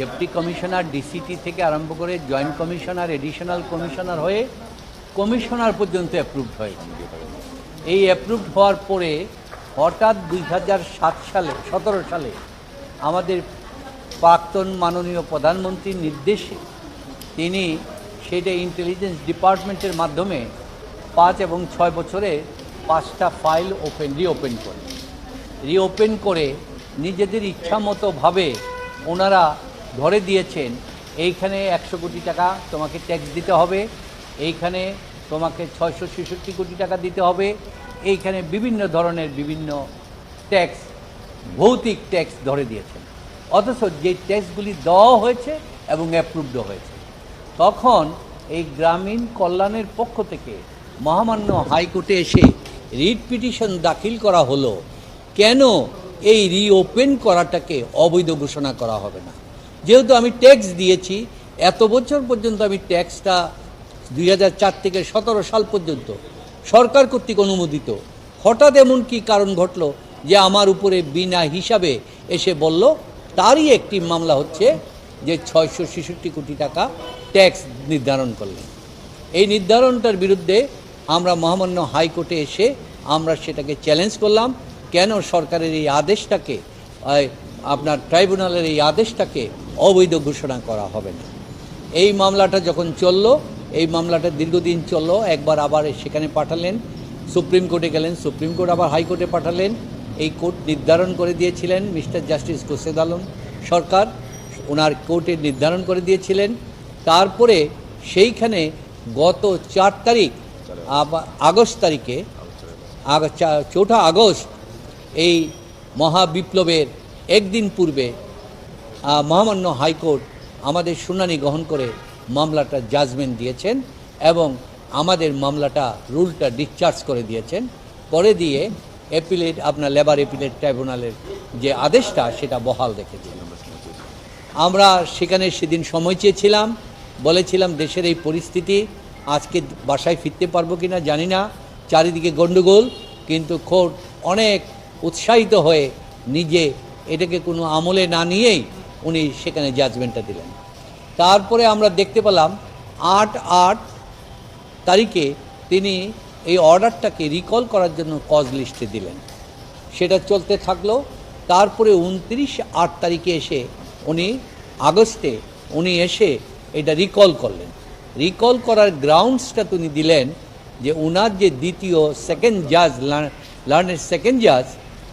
Deputy commissioner ডিসিটি থেকে আরম্ভ করে জয়েন্ট কমিশনার এডিশনাল কমিশনার হয়ে কমিশনার পর্যন্ত অ্যাপ্রুভড হয়েছে এই অ্যাপ্রুভড হওয়ার পরে হঠাৎ দুই হাজার সাত সালে, সতেরো সালে আমাদের প্রাক্তন মাননীয় প্রধানমন্ত্রীর নির্দেশে তিনি সেটা ইন্টেলিজেন্স ডিপার্টমেন্টের মাধ্যমে পাঁচ এবং ছয় বছরে পাঁচটা ফাইল ওপেন রিওপেন করে। রিওপেন করে নিজেদের ইচ্ছা মতোভাবে ওনারা ধরে দিয়েছেন, এইখানে একশো কোটি টাকা তোমাকে ট্যাক্স দিতে হবে, এইখানে তোমাকে ছয়শো ছেষট্টি কোটি টাকা দিতে হবে, এইখানে বিভিন্ন ধরনের বিভিন্ন ট্যাক্স ভৌতিক ট্যাক্স ধরে দিয়েছেন। অথচ যে ট্যাক্সগুলি দেওয়া হয়েছে এবং অ্যাপ্রুভড হয়েছে, তখন এই গ্রামীণ কল্যাণের পক্ষ থেকে মহামান্য হাইকোর্টে এসে রিট পিটিশন দাখিল করা হলো, কেন এই রিওপেন করাটাকে অবৈধ ঘোষণা করা হবে না? যেহেতু আমি ট্যাক্স দিয়েছি, এত বছর পর্যন্ত আমি ট্যাক্সটা দুই থেকে সতেরো সাল পর্যন্ত সরকার কর্তৃক অনুমোদিত। হঠাৎ এমন কি কারণ ঘটলো যে আমার উপরে বিনা হিসাবে এসে বলল, তারই একটি মামলা হচ্ছে যে ছয়শো ছেষট্টি কোটি টাকা ট্যাক্স নির্ধারণ করলেন। এই নির্ধারণটার বিরুদ্ধে আমরা মহামান্য হাইকোর্টে এসে আমরা সেটাকে চ্যালেঞ্জ করলাম। কেন সরকারের এই আদেশটাকে আপনার ট্রাইব্যুনালের এই আদেশটাকে অবৈধ ঘোষণা করা হবে না। এই মামলাটা যখন চলল, এই মামলাটা দীর্ঘদিন চলল, একবার আবার সেখানে পাঠালেন, সুপ্রিম কোর্টে গেলেন, সুপ্রিম কোর্ট আবার হাইকোর্টে পাঠালেন, এই কোর্ট নির্ধারণ করে দিয়েছিলেন মিস্টার জাস্টিস কোসেদ আলম সরকার, ওনার কোর্টে নির্ধারণ করে দিয়েছিলেন, তারপরে সেইখানে গত চার তারিখ আগস্ট তারিখে চৌঠা আগস্ট এই মহাবিপ্লবের একদিন পূর্বে মহামান্য হাইকোর্ট আমাদের শুনানি গ্রহণ করে মামলাটা জাজমেন্ট দিয়েছেন এবং আমাদের মামলাটা, রুলটা ডিসচার্জ করে দিয়েছেন। করে দিয়ে অ্যাপিলেট আপনার লেবার অ্যাপিলেট ট্রাইব্যুনালের যে আদেশটা, সেটা বহাল রেখেছেন। আমরা সেখানে সেদিন সময় চেয়েছিলাম, বলেছিলাম দেশের এই পরিস্থিতি, আজকে বাসায় ফিরতে পারব কি না জানি না, চারিদিকে গণ্ডগোল কিন্তু কোর্ট অনেক উৎসাহিত হয়ে নিজে এটাকে কোনো আমলে না নিয়েই উনি সেখানে জাজমেন্টটা দিলেন। তারপরে আমরা দেখতে পেলাম আট আট তারিখে তিনি এই অর্ডারটাকে রিকল করার জন্য কজ লিস্টে দিলেন। সেটা চলতে থাকল। তারপরে উনত্রিশ আট তারিখে এসে উনি, আগস্টে উনি এসে এটা রিকল করলেন। রিকল করার গ্রাউন্ডসটা তিনি দিলেন যে উনার যে দ্বিতীয় সেকেন্ড জাজ লার্নের সেকেন্ড জাজ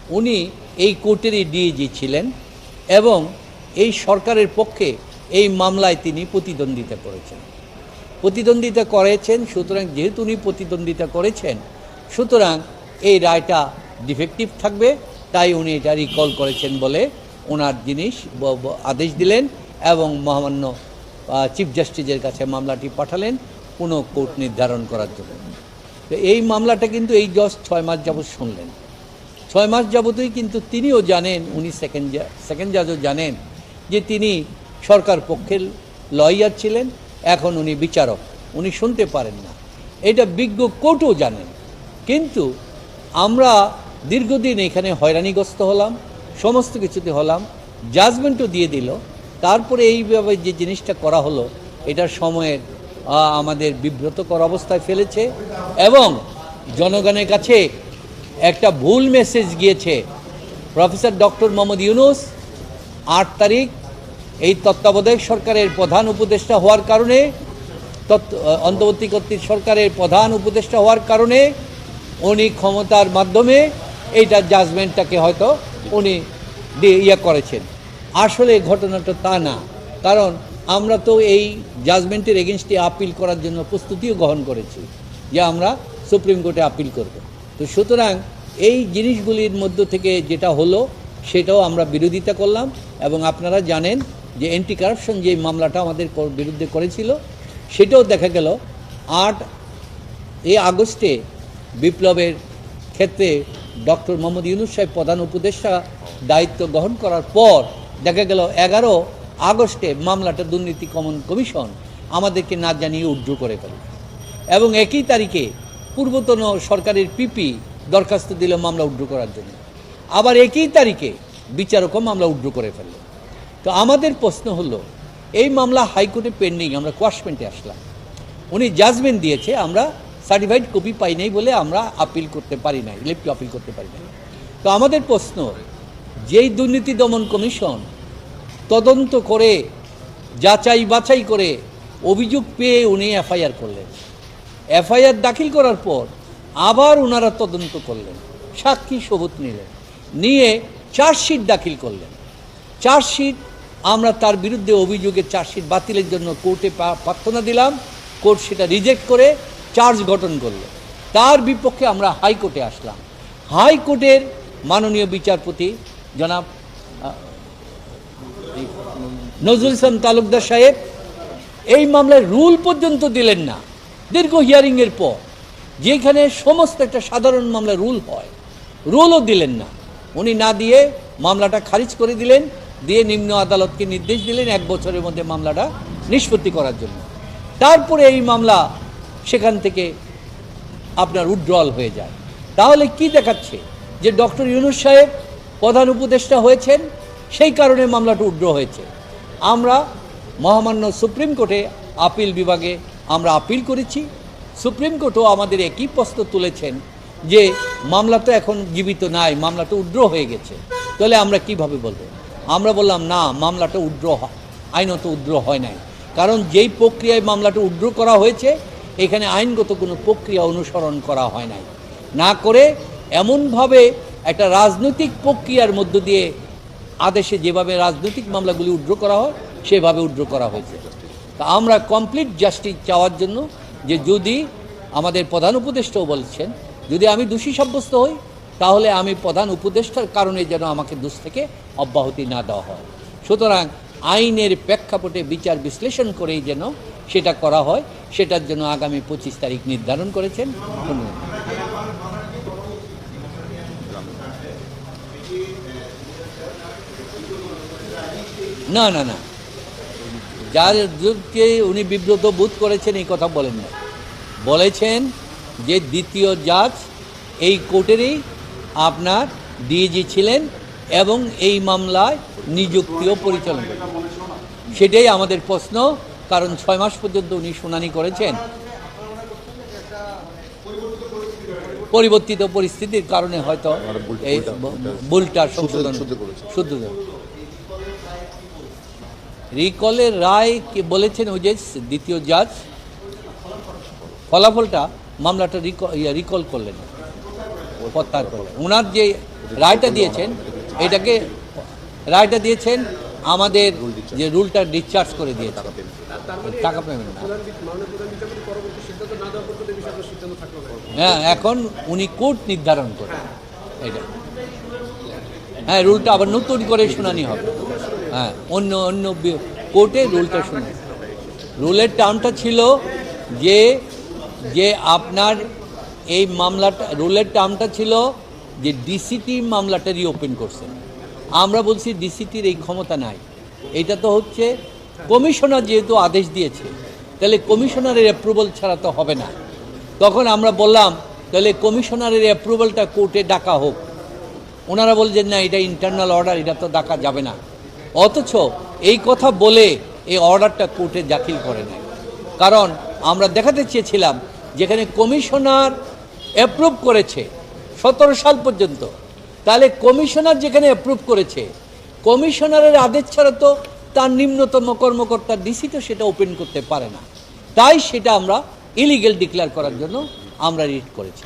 উনি এই কোর্টেরই ডিএজি ছিলেন এবং এই সরকারের পক্ষে এই মামলায় তিনি প্রতিদ্বন্দ্বিতা করেছেন। প্রতিদ্বন্দ্বিতা করেছেন, সুতরাং যেহেতু উনি প্রতিদ্বন্দ্বিতা করেছেন, সুতরাং এই রায়টা ডিফেক্টিভ থাকবে, তাই উনি এটা রিকল করেছেন বলে ওনার জিনিস আদেশ দিলেন এবং মহামান্য চিফ জাস্টিসের কাছে মামলাটি পাঠালেন কোনো কোর্ট নির্ধারণ করার জন্য। এই মামলাটা কিন্তু এই জজ ছয় মাস যাবৎ শুনলেন। ছয় মাস যাবতই কিন্তু তিনিও জানেন, উনি সেকেন্ড সেকেন্ড জাজও জানেন, যে তিনি সরকার পক্ষের লয়ার ছিলেন, এখন উনি বিচারক। উনি শুনতে পারেন না। এটা বিজ্ঞ কোর্টও জানেন। কিন্তু আমরা দীর্ঘদিন এখানে হয়রানিগ্রস্ত হলাম, সমস্ত কিছুতে হলাম জাজমেন্টও দিয়ে দিল। তারপরে এইভাবে যে জিনিসটা করা হলো, এটা সময়ের আমাদের বিব্রতকর অবস্থায় ফেলেছে এবং জনগণের কাছে একটা ভুল মেসেজ গিয়েছে। প্রফেসর ডক্টর মোহাম্মদ ইউনুস, আট তারিখ এই তত্ত্বাবধায়ক সরকারের প্রধান উপদেষ্টা হওয়ার কারণে, তত্ত্ব- অন্তর্বর্তীকর্তী সরকারের প্রধান উপদেষ্টা হওয়ার কারণে উনি ক্ষমতার মাধ্যমে এইটা জাজমেন্টটাকে হয়তো উনি ইয়ে করেছেন। আসলে ঘটনাটা তা না, কারণ আমরা তো এই জাজমেন্টের এগেনস্টে আপিল করার জন্য প্রস্তুতিও গ্রহণ করেছি। যে আমরা সুপ্রিম কোর্টে আপিল করব। তো সুতরাং এই জিনিসগুলির মধ্য থেকে যেটা হলো, সেটাও আমরা বিরোধিতা করলাম এবং আপনারা জানেন যে অ্যান্টি কারাপশন যে মামলাটা আমাদের বিরুদ্ধে করেছিল, সেটাও দেখা গেল আট এই আগস্টে বিপ্লবের ক্ষেত্রে ডক্টর মোহাম্মদ ইউনুস সাহেব প্রধান উপদেষ্টা দায়িত্ব গ্রহণ করার পর দেখা গেল এগারো আগস্টে মামলাটা দুর্নীতি কমন কমিশন আমাদেরকে না জানিয়ে উড্র করে ফেল এবং একই তারিখে পূর্বতন সরকারের পিপি দরখাস্ত দিল মামলা উড্র করার জন্য। আবার একই তারিখে বিচারকও মামলা উড্র করে ফেলল। তো আমাদের প্রশ্ন হলো, এই মামলা হাইকোর্টে পেন্ডিং আমরা কোয়াশমেন্টে আসলাম। উনি জাজমেন্ট দিয়েছে, আমরা সার্টিফাইড কপি পাই নাই বলে আমরা আপিল করতে পারি নাই লিফট আপিল করতে পারি নাই। তো আমাদের প্রশ্ন, যেই দুর্নীতি দমন কমিশন তদন্ত করে, যাচাই বাছাই করে অভিযোগ পেয়ে উনি এফআইআর করলেন এফআইআর দাখিল করার পর আবার ওনারা তদন্ত করলেন, সাক্ষী সবুত নিলেন, নিয়ে চার্জশিট দাখিল করলেন। চার্জশিট, আমরা তার বিরুদ্ধে অভিযোগের চার্জশিট বাতিলের জন্য কোর্টে প্রার্থনা দিলাম, কোর্ট সেটা রিজেক্ট করে চার্জ গঠন করল। তার বিপক্ষে আমরা হাইকোর্টে আসলাম। হাইকোর্টের মাননীয় বিচারপতি জনাব নজরুল ইসলাম তালুকদার সাহেব, এই মামলায় রুল পর্যন্ত দিলেন না। দীর্ঘ হিয়ারিংয়ের পর, যেখানে সমস্ত একটা সাধারণ মামলা রুল হয়, রুলও দিলেন না। উনি না দিয়ে মামলাটা খারিজ করে দিলেন, দিয়ে নিম্ন আদালতকে নির্দেশ দিলেন এক বছরের মধ্যে মামলাটা নিষ্পত্তি করার জন্য। তারপরে এই মামলা সেখান থেকে আপনার উড্রল হয়ে যায়। তাহলে কি দেখাচ্ছে যে ডক্টর ইউনুস সাহেব প্রধান উপদেষ্টা হয়েছেন, সেই কারণে মামলাটা উড্র হয়েছে। আমরা মহামান্য সুপ্রিম কোর্টে আপিল বিভাগে আমরা আপিল করেছি। সুপ্রিম কোর্টও আমাদের একই প্রশ্ন তুলেছেন যে মামলা তো এখন জীবিত নাই, মামলা তো উড্র হয়ে গেছে। তাহলে আমরা কীভাবে বলব? আমরা বললাম, না, মামলাটা উড্র আইনত উড্র হয় নাই। কারণ যেই প্রক্রিয়ায় মামলাটা উড্র করা হয়েছে, এখানে আইনগত কোনো প্রক্রিয়া অনুসরণ করা হয় নাই। না করে এমনভাবে একটা রাজনৈতিক প্রক্রিয়ার মধ্য দিয়ে আদেশে যেভাবে রাজনৈতিক মামলাগুলি উড্র করা হয়, সেভাবে উড্র করা হয়েছে। তা আমরা কমপ্লিট জাস্টিস চাওয়ার জন্য যে যদি আমাদের প্রধান উপদেষ্টাও বলছেন, যদি আমি দোষী সাব্যস্ত হই, তাহলে আমি প্রধান উপদেষ্টার কারণে যেন আমাকে দোষ থেকে অব্যাহতি না দেওয়া হয়। সুতরাং আইনের প্রেক্ষাপটে বিচার বিশ্লেষণ করেই যেন সেটা করা হয়, সেটার জন্য আগামী পঁচিশ তারিখ নির্ধারণ করেছেন। না না না। যার যুগকে উনি বিব্রত বোধ করেছেন এই কথা বলেন না। বলেছেন যে দ্বিতীয় জাজ এই কোর্টেরই আপনার ডিএজি ছিলেন এবং এই মামলায় নিযুক্তিও পরিচালনা করেন সেটাই আমাদের প্রশ্ন কারণ ছয় মাস পর্যন্ত উনি শুনানি করেছেন। পরিবর্তিত পরিস্থিতির কারণে হয়তো এই ভুলটা সংশোধন শুদ্ধ শুদ্ধ রিকলের রায় কে বলেছেন ওই যে দ্বিতীয় জাজ ফলাফলটা মামলাটা রিকল করলেন। প্রত্যাহার করলেন। ওনার যে রায়টা দিয়েছেন, এটাকে রায়টা দিয়েছেন, আমাদের যে রুলটা ডিসচার্জ করে দিয়েছে। টাকা পেমেন্ট হ্যাঁ এখন উনি কোর্ট নির্ধারণ করে এটা। হ্যাঁ রুলটা আবার নতুন করে শুনানি হবে। হ্যাঁ অন্য অন্য কোর্টে রুলটা শুনে রুলের টার্মটা ছিল যে যে আপনার এই মামলাটা, রুলের টার্মটা ছিল যে ডিসিটি মামলাটা রিওপেন করছেন আমরা বলছি ডিসিটির এই ক্ষমতা নাই। এটা তো হচ্ছে কমিশনার যেহেতু আদেশ দিয়েছে, তাহলে কমিশনারের অ্যাপ্রুভাল ছাড়া তো হবে না। তখন আমরা বললাম, তাহলে কমিশনারের অ্যাপ্রুভালটা কোর্টে ডাকা হোক। ওনারা বলছেন, না, এটা ইন্টারনাল অর্ডার এটা তো ডাকা যাবে না। অথচ এই কথা বলে এই অর্ডারটা কোর্টে দাখিল করে নেয় কারণ আমরা দেখাতে চেয়েছিলাম যেখানে কমিশনার অ্যাপ্রুভ করেছে সতেরো সাল পর্যন্ত। তাহলে কমিশনার যেখানে অ্যাপ্রুভ করেছে, কমিশনারের আদেশ ছাড়া তো তার নিম্নতম কর্মকর্তা ডিসি তো সেটা ওপেন করতে পারে না। তাই সেটা আমরা ইলিগেল ডিক্লেয়ার করার জন্য আমরা রিট করেছি।